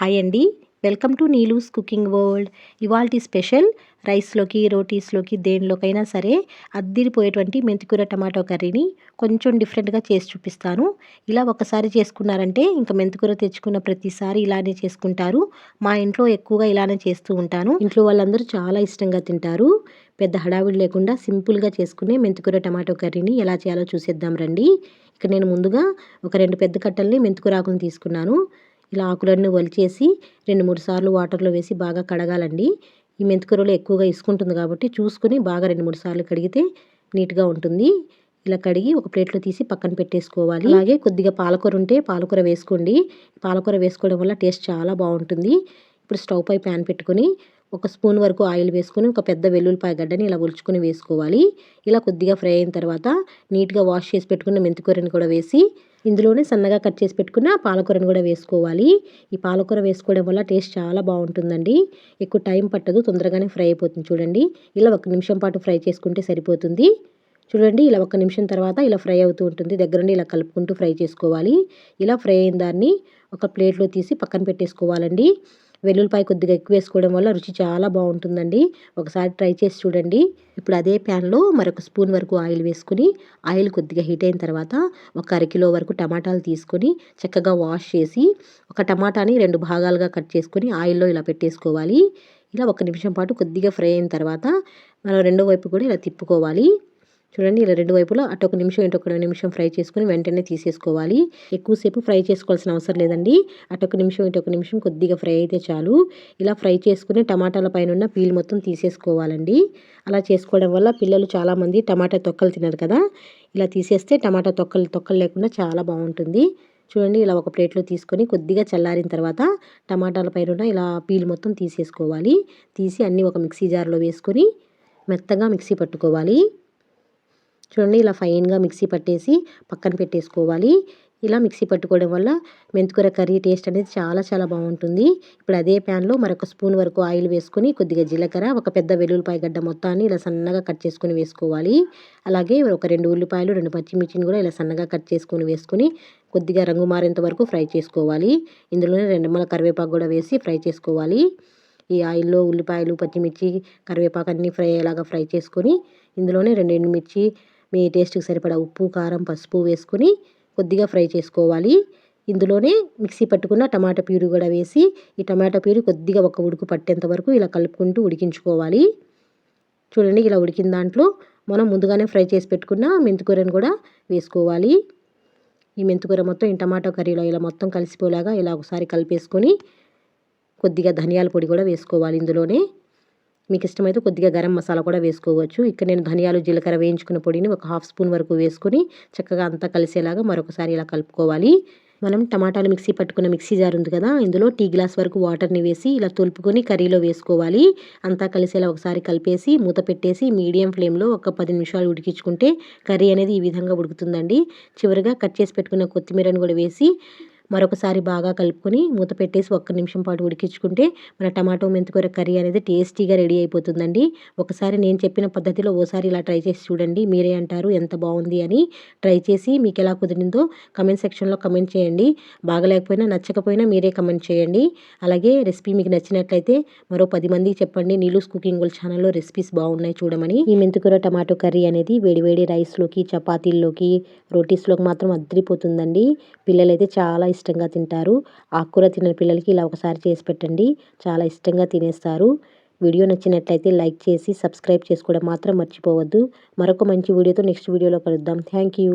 Hi అండి welcome to Neelu's cooking world ఇవాల్టి special రైస్లోకి రోటీస్లోకి దేనిలోకైనా సరే అద్దిరిపోయేటువంటి మెంతికూర టమాటో కర్రీని కొంచెం డిఫరెంట్గా చేసి చూపిస్తాను. ఇలా ఒకసారి చేసుకున్నారంటే ఇంకా మెంతికూర తెచ్చుకున్న ప్రతిసారి ఇలానే చేసుకుంటారు. మా ఇంట్లో ఎక్కువగా ఇలానే చేస్తూ ఉంటాను. ఇంట్లో వాళ్ళందరూ చాలా ఇష్టంగా తింటారు. పెద్ద హడావిడి లేకుండా సింపుల్గా చేసుకునే మెంతికూర టమాటో కర్రీని ఎలా చేయాలో చూసేద్దాం రండి. ఇక్కడ నేను ముందుగా ఒక రెండు పెద్ద కట్టల్ని మెంతికూర ఆకులను తీసుకున్నాను. ఇలా ఆకులన్నీ వలిచేసి రెండు మూడు సార్లు వాటర్లో వేసి బాగా కడగాలండి. ఈ మెంతికూరలో ఎక్కువగా ఇసుకుంటుంది కాబట్టి చూసుకొని బాగా రెండు మూడు సార్లు కడిగితే నీట్గా ఉంటుంది. ఇలా కడిగి ఒక ప్లేట్లో తీసి పక్కన పెట్టేసుకోవాలి. అలాగే కొద్దిగా పాలకూర ఉంటే పాలకూర వేసుకోండి. పాలకూర వేసుకోవడం వల్ల టేస్ట్ చాలా బాగుంటుంది. ఇప్పుడు స్టవ్ పై ప్యాన్ పెట్టుకొని ఒక స్పూన్ వరకు ఆయిల్ వేసుకొని ఒక పెద్ద వెల్లుల్లిపాయ గడ్డని ఇలా ఉల్చుకుని వేసుకోవాలి. ఇలా కొద్దిగా ఫ్రై అయిన తర్వాత నీట్గా వాష్ చేసి పెట్టుకున్న మెంతికూరని కూడా వేసి ఇందులోనే సన్నగా కట్ చేసి పెట్టుకున్న పాలకూరను కూడా వేసుకోవాలి. ఈ పాలకూర వేసుకోవడం వల్ల టేస్ట్ చాలా బాగుంటుందండి. ఎక్కువ టైం పట్టదు తొందరగానే ఫ్రై అయిపోతుంది చూడండి. ఇలా ఒక నిమిషం పాటు ఫ్రై చేసుకుంటే సరిపోతుంది. చూడండి ఇలా ఒక నిమిషం తర్వాత ఇలా ఫ్రై అవుతూ ఉంటుంది. దగ్గరుండి ఇలా కలుపుకుంటూ ఫ్రై చేసుకోవాలి. ఇలా ఫ్రై అయిన దాన్ని ఒక ప్లేట్లో తీసి పక్కన పెట్టేసుకోవాలండి. వెల్లుల్లిపాయ కొద్దిగా ఎక్కువ వేసుకోవడం వల్ల రుచి చాలా బాగుంటుందండి. ఒకసారి ట్రై చేసి చూడండి. ఇప్పుడు అదే ప్యాన్లో మరొక స్పూన్ వరకు ఆయిల్ వేసుకుని ఆయిల్ కొద్దిగా హీట్ అయిన తర్వాత ఒక అరకిలో వరకు టమాటాలు తీసుకొని చక్కగా వాష్ చేసి ఒక టమాటాని రెండు భాగాలుగా కట్ చేసుకొని ఆయిల్లో ఇలా పెట్టేసుకోవాలి. ఇలా ఒక నిమిషం పాటు కొద్దిగా ఫ్రై అయిన తర్వాత మనం రెండో వైపు కూడా ఇలా తిప్పుకోవాలి. చూడండి ఇలా రెండు వైపులా అటు ఒక నిమిషం ఇటు ఒక నిమిషం ఫ్రై చేసుకుని వెంటనే తీసేసుకోవాలి. ఎక్కువసేపు ఫ్రై చేసుకోవాల్సిన అవసరం లేదండి. అటు ఒక నిమిషం ఇటు ఒక నిమిషం కొద్దిగా ఫ్రై అయితే చాలు. ఇలా ఫ్రై చేసుకుని టమాటాల పైన ఉన్న పీల్ మొత్తం తీసేసుకోవాలండి. అలా చేసుకోవడం వల్ల పిల్లలు చాలామంది టమాటా తొక్కలు తినరు కదా. ఇలా తీసేస్తే టమాటా తొక్కలు తొక్కలు లేకుండా చాలా బాగుంటుంది. చూడండి ఇలా ఒక ప్లేట్లో తీసుకొని కొద్దిగా చల్లారిన తర్వాత టమాటాల పైన ఇలా పీల్ మొత్తం తీసేసుకోవాలి. తీసి అన్నీ ఒక మిక్సీ జార్లో వేసుకొని మెత్తగా మిక్సీ పట్టుకోవాలి. చూడండి ఇలా ఫైన్గా మిక్సీ పట్టేసి పక్కన పెట్టేసుకోవాలి. ఇలా మిక్సీ పట్టుకోవడం వల్ల మెంతికూర కర్రీ టేస్ట్ అనేది చాలా చాలా బాగుంటుంది. ఇప్పుడు అదే ప్యాన్లో మరొక స్పూన్ వరకు ఆయిల్ వేసుకొని కొద్దిగా జీలకర్ర ఒక పెద్ద వెల్లుల్లిపాయ గడ్డ మొత్తాన్ని ఇలా సన్నగా కట్ చేసుకుని వేసుకోవాలి. అలాగే ఒక రెండు ఉల్లిపాయలు రెండు పచ్చిమిర్చిని కూడా ఇలా సన్నగా కట్ చేసుకొని వేసుకొని కొద్దిగా రంగు మారేంత వరకు ఫ్రై చేసుకోవాలి. ఇందులోనే రెండు మల కరివేపాకు కూడా వేసి ఫ్రై చేసుకోవాలి. ఈ ఆయిల్లో ఉల్లిపాయలు పచ్చిమిర్చి కరివేపాకు అన్నీ ఫ్రై అయ్యేలాగా ఫ్రై చేసుకొని ఇందులోనే రెండు ఎండుమిర్చి మీ టేస్ట్కి సరిపడా ఉప్పు కారం పసుపు వేసుకొని కొద్దిగా ఫ్రై చేసుకోవాలి. ఇందులోనే మిక్సీ పట్టుకున్న టమాటా ప్యూరి కూడా వేసి ఈ టమాటా ప్యూరి కొద్దిగా ఒక ఉడుకు పట్టేంత వరకు ఇలా కలుపుకుంటూ ఉడికించుకోవాలి. చూడండి ఇలా ఉడికిన దాంట్లో మనం ముందుగానే ఫ్రై చేసి పెట్టుకున్న మెంతికూరను కూడా వేసుకోవాలి. ఈ మెంతికూర మొత్తం ఈ టమాటో కర్రీలో ఇలా మొత్తం కలిసిపోలాగా ఇలా ఒకసారి కలిపేసుకొని కొద్దిగా ధనియాల పొడి కూడా వేసుకోవాలి ఇందులోనే. మీకు ఇష్టమైతే కొద్దిగా గరం మసాలా కూడా వేసుకోవచ్చు. ఇక్కడ నేను ధనియాలు జీలకర్ర వేయించుకున్న పొడిని ఒక హాఫ్ స్పూన్ వరకు వేసుకొని చక్కగా అంతా కలిసేలాగా మరొకసారి ఇలా కలుపుకోవాలి. మనం టమాటాలు మిక్సీ పట్టుకున్న మిక్సీ జార్ ఉంది కదా ఇందులో టీ గ్లాస్ వరకు వాటర్ని వేసి ఇలా తొలుపుకొని కర్రీలో వేసుకోవాలి. అంతా కలిసేలా ఒకసారి కలిపేసి మూత పెట్టేసి మీడియం ఫ్లేమ్లో ఒక పది నిమిషాలు ఉడికించుకుంటే కర్రీ అనేది ఈ విధంగా ఉడుకుతుందండి. చివరిగా కట్ చేసి పెట్టుకున్న కొత్తిమీరను కూడా వేసి మరొకసారి బాగా కలుపుకొని మూత పెట్టేసి ఒక్క నిమిషం పాటు ఉడికించుకుంటే మన టమాటో మెంతికూర కర్రీ అనేది టేస్టీగా రెడీ అయిపోతుందండి. ఒకసారి నేను చెప్పిన పద్ధతిలో ఓసారి ఇలా ట్రై చేసి చూడండి మీరే అంటారు ఎంత బాగుంది అని ట్రై చేసి మీకు ఎలా కుదిరిందో కమెంట్ సెక్షన్లో కమెంట్ చేయండి. బాగలేకపోయినా నచ్చకపోయినా మీరే కమెంట్ చేయండి. అలాగే రెసిపీ మీకు నచ్చినట్లయితే మరో పది మందికి చెప్పండి నీలూస్ కుకింగ్ వల్ ఛానల్లో రెసిపీస్ బాగున్నాయి చూడమని. ఈ మెంతికూర టమాటో కర్రీ అనేది వేడివేడి రైస్లోకి చపాతీల్లోకి రోటీస్లోకి మాత్రం అద్దరిపోతుందండి. పిల్లలైతే చాలా ఇష్టంగా తింటారు. ఆకుకూర తిన్న పిల్లలకి ఇలా ఒకసారి చేసి పెట్టండి. చాలా ఇష్టంగా తినేస్తారు. వీడియో నచ్చినట్లయితే లైక్ చేసి సబ్స్క్రైబ్ చేసుకోవడం మాత్రం మర్చిపోవద్దు. మరొక మంచి వీడియోతో నెక్స్ట్ వీడియోలో కలుద్దాం. Thank you.